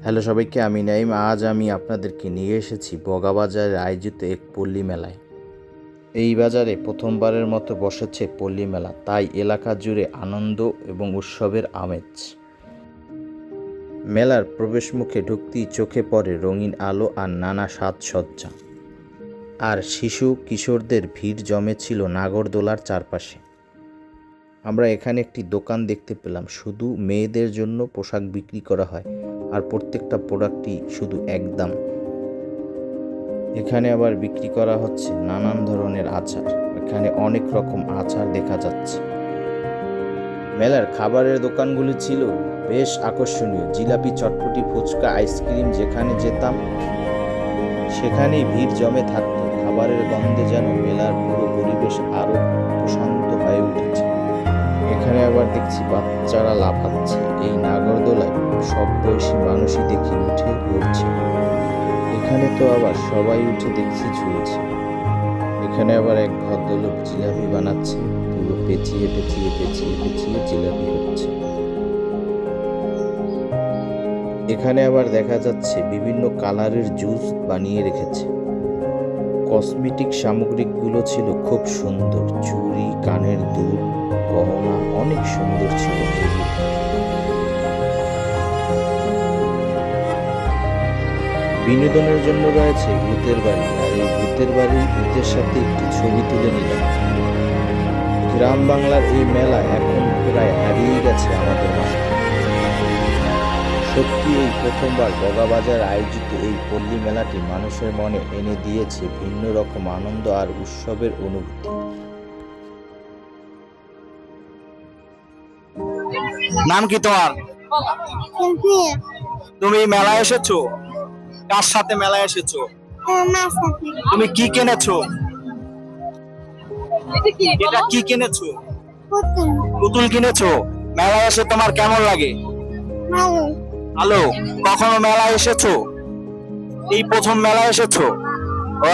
Hello সবাইকে, আমি নাইম আজ আমি আপনাদেরকে নিয়ে এসেছি বগাবাজারে আয়োজিত এক পল্লী মেলায়। এই বাজারে প্রথমবারের মতো বসেছে পল্লী মেলা। তাই এলাকা জুড়ে আনন্দ এবং উৎসবের আমেজ। মেলার প্রবেশমুখে ঢুকতেই চোখে পড়ে রঙিন আলো আর নানা সাজসজ্জা। আর শিশু, কিশোরদের ভিড় জমেছিল নাগরদোলার চারপাশে। আমরা এখানে একটি দোকান দেখতে পেলাম। শুধু মেয়েদের জন্য পোশাক বিক্রি করা হয়। আর প্রত্যেকটা প্রোডাক্টই শুধু একদম এখানে আবার বিক্রি করা হচ্ছে নানান ধরনের আচার। এখানে অনেক রকম আচার দেখা যাচ্ছে। মেলার খাবারের দোকানগুলি ছিল বেশ আকর্ষণীয়। জিলাপি, চটপটি, ফুচকা, আইসক্রিম যেখানে যেতাম, সেখানেই ভিড় জমে থাকতো। খাবারের গন্ধে যেন মেলার পুরো পরিবেশ আরও প্রশান্ত হয়ে উঠেছে। এখানে আবার দেখছি বাচ্চারা লাফাচ্ছে। এই নাগরদোলায় সব বয়সী মানুষই দেখি উঠে ঘুরছে এখানে তো আবার সবাই উঠে দেখছি ঝুলছে। এখানে আবার এক ভদ্রলোক জিলাপি বানাচ্ছে, পুরো পেঁচিয়ে পেঁচিয়ে পেঁচিয়ে পেঁচিয়ে জিলাপি হচ্ছে এখানে আবার দেখা যাচ্ছে বিভিন্ন কালারের জুস বানিয়ে রেখেছে। কসমেটিক সামগ্রিকগুলো ছিল খুব সুন্দর। চুড়ি কানের দুল, গহনা অনেক সুন্দর ছিল বিনোদনের জন্য রয়েছে ভূতের বাড়ি আর এই ভূতের বাড়ির ভূতের সাথে একটি ছবি তুলে নিলাম। গ্রাম বাংলার এই মেলা এখন প্রায় হারিয়ে গেছে আমাদের মাঝে। সত্যি এই প্রথমবার বগাবাজার আয়োজিত এই পল্লী মেলাটি মানুষের মনে এনে দিয়েছে ভিন্ন রকম আনন্দ আর উৎসবের অনুভূতি। নাম কি তোমার? তুমি। মেলায় এসেছ? কার সাথে মেলায় এসেছ? তুমি কি কিনেছো? এটা কি কিনেছো? পুতুল। কিনেছো? মেলায় এসে তোমার কেমন লাগে? ভালো। কখনো মেলায় এসেছ? এই প্রথম মেলায় এসেছ? ও